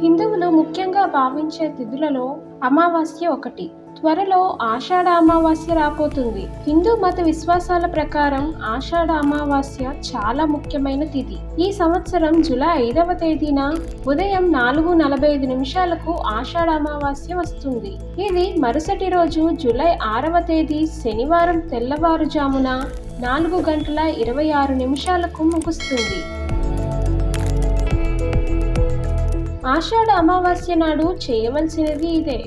హిందువులు ముఖ్యంగా భావించే తిథులలో అమావాస్య ఒకటి. త్వరలో ఆషాఢ అమావాస్య రాబోతుంది. హిందూ మత విశ్వాసాల ప్రకారం ఆషాఢ అమావాస్య చాలా ముఖ్యమైన తిథి. ఈ సంవత్సరం జూలై ఐదవ తేదీన ఉదయం నాలుగు నలభై ఐదు నిమిషాలకు ఆషాఢ అమావాస్య వస్తుంది. ఇది మరుసటి రోజు జూలై ఆరవ తేదీ శనివారం తెల్లవారుజామున నాలుగు గంటల ఇరవై ఆరు నిమిషాలకు ముగుస్తుంది. ఆషాఢ అమావాస్య నాడు చేయవలసినది ఇదే.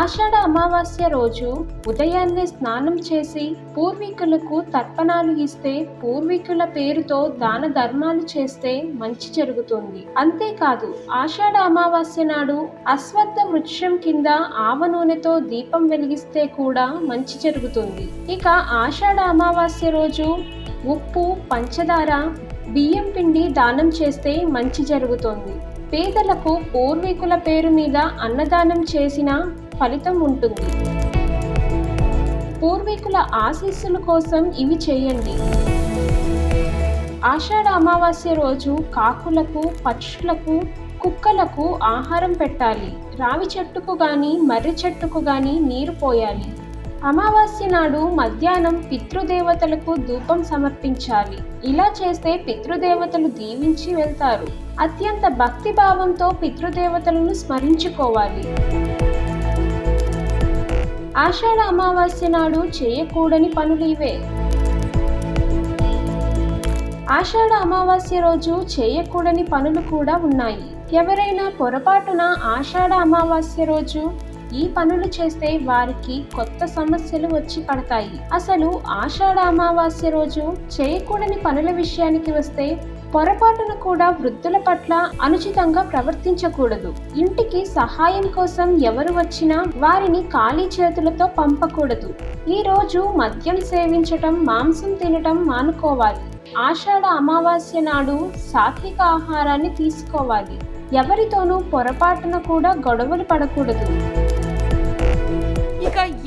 ఆషాఢ అమావాస్య రోజు ఉదయాన్నే స్నానం చేసి పూర్వీకులకు తర్పణాలు ఇస్తే పూర్వీకుల పేరుతో దాన ధర్మాలు చేస్తే మంచి జరుగుతుంది. అంతేకాదు ఆషాఢ అమావాస్య నాడు అశ్వత్థ వృక్షం కింద ఆవ నూనెతో దీపం వెలిగిస్తే కూడా మంచి జరుగుతుంది. ఇక ఆషాఢ అమావాస్య రోజు ఉప్పు పంచదార బియ్యం పిండి దానం చేస్తే మంచి జరుగుతుంది. పేదలకు పూర్వీకుల పేరు మీద అన్నదానం చేసిన ఫలితం ఉంటుంది. పూర్వీకుల ఆశీస్సుల కోసం ఇవి చేయండి. ఆషాఢ అమావాస్య రోజు కాకులకు పక్షులకు కుక్కలకు ఆహారం పెట్టాలి. రావి చెట్టుకు గాని మర్రి చెట్టుకు గాని నీరు పోయాలి. అమావాస్య నాడు మధ్యాహ్నం పితృదేవతలకు ధూపం సమర్పించాలి. ఇలా చేస్తే పితృదేవతలు దీవించి వెళ్తారు. అత్యంత భక్తి భావంతో పితృదేవతలను స్మరించుకోవాలి. ఆషాఢ అమావాస్య నాడు చేయకూడని పనులు ఇవే. ఆషాఢ అమావాస్య రోజు చేయకూడని పనులు కూడా ఉన్నాయి. ఎవరైనా పొరపాటున ఆషాఢ అమావాస్య రోజు ఈ పనులు చేస్తే వారికి కొత్త సమస్యలు వచ్చి పడతాయి. అసలు ఆషాఢ అమావాస్య రోజు చేయకూడని పనుల విషయానికి వస్తే పొరపాటున కూడా వృద్ధుల పట్ల అనుచితంగా ప్రవర్తించకూడదు. ఇంటికి సహాయం కోసం ఎవరు వచ్చినా వారిని ఖాళీ చేతులతో పంపకూడదు. ఈ రోజు మద్యం సేవించటం మాంసం తినటం మానుకోవాలి. ఆషాఢ అమావాస్య నాడు సాత్విక ఆహారాన్ని తీసుకోవాలి. ఎవరితోనూ పొరపాటున కూడా గొడవలు పడకూడదు.